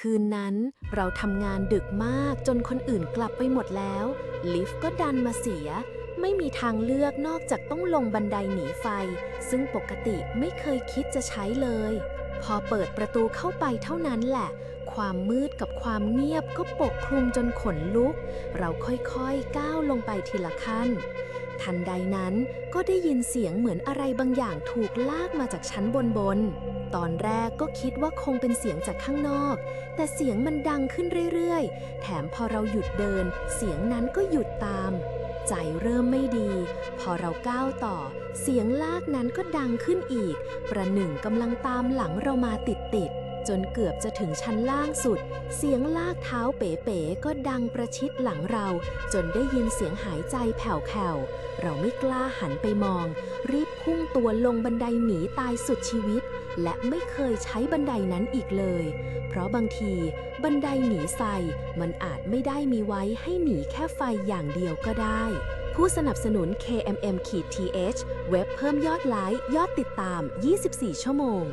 คืนนั้นเราทำงานดึกมากจนคนอื่นกลับไปหมดแล้ว ลิฟต์ก็ดันมาเสีย ไม่มีทางเลือกนอกจากต้องลงบันไดหนีไฟ ซึ่งปกติไม่เคยคิดจะใช้เลย พอเปิดประตูเข้าไปเท่านั้นแหละ ความมืดกับความเงียบก็ปกคลุมจนขนลุก เราค่อยๆก้าวลงไปทีละขั้น ทันใดนั้นก็ได้ยินเสียงเหมือนอะไรบางอย่างถูกลากมาจากชั้นบนบน ตอนแรกก็คิดว่าคงเป็นเสียงจากข้างนอก แต่เสียงมันดังขึ้นเรื่อยๆ แถมพอเราหยุดเดิน เสียงนั้นก็หยุดตาม ใจเริ่มไม่ดี พอเราก้าวต่อ เสียงลากนั้นก็ดังขึ้นอีก ประหนึ่งกำลังตามหลังเรามาติดๆ จนเกือบจะถึงชั้นล่างสุด เสียงลากเท้าเป๋ๆก็ดังประชิดหลังเรา จนได้ยินเสียงหายใจแผ่วๆ เราไม่กล้าหันไปมอง รีบพุ่งตัวลงบันไดหนีตายสุดชีวิต และไม่เคยใช้บันไดนั้นอีกเลย เพราะบางทีบันไดหนีไฟมันอาจไม่ได้มีไว้ให้หนีแค่ไฟอย่างเดียวก็ได้ผู้สนับสนุน KMM-TH เว็บเพิ่มยอดไลค์ ยอดติดตาม 24 ชั่วโมง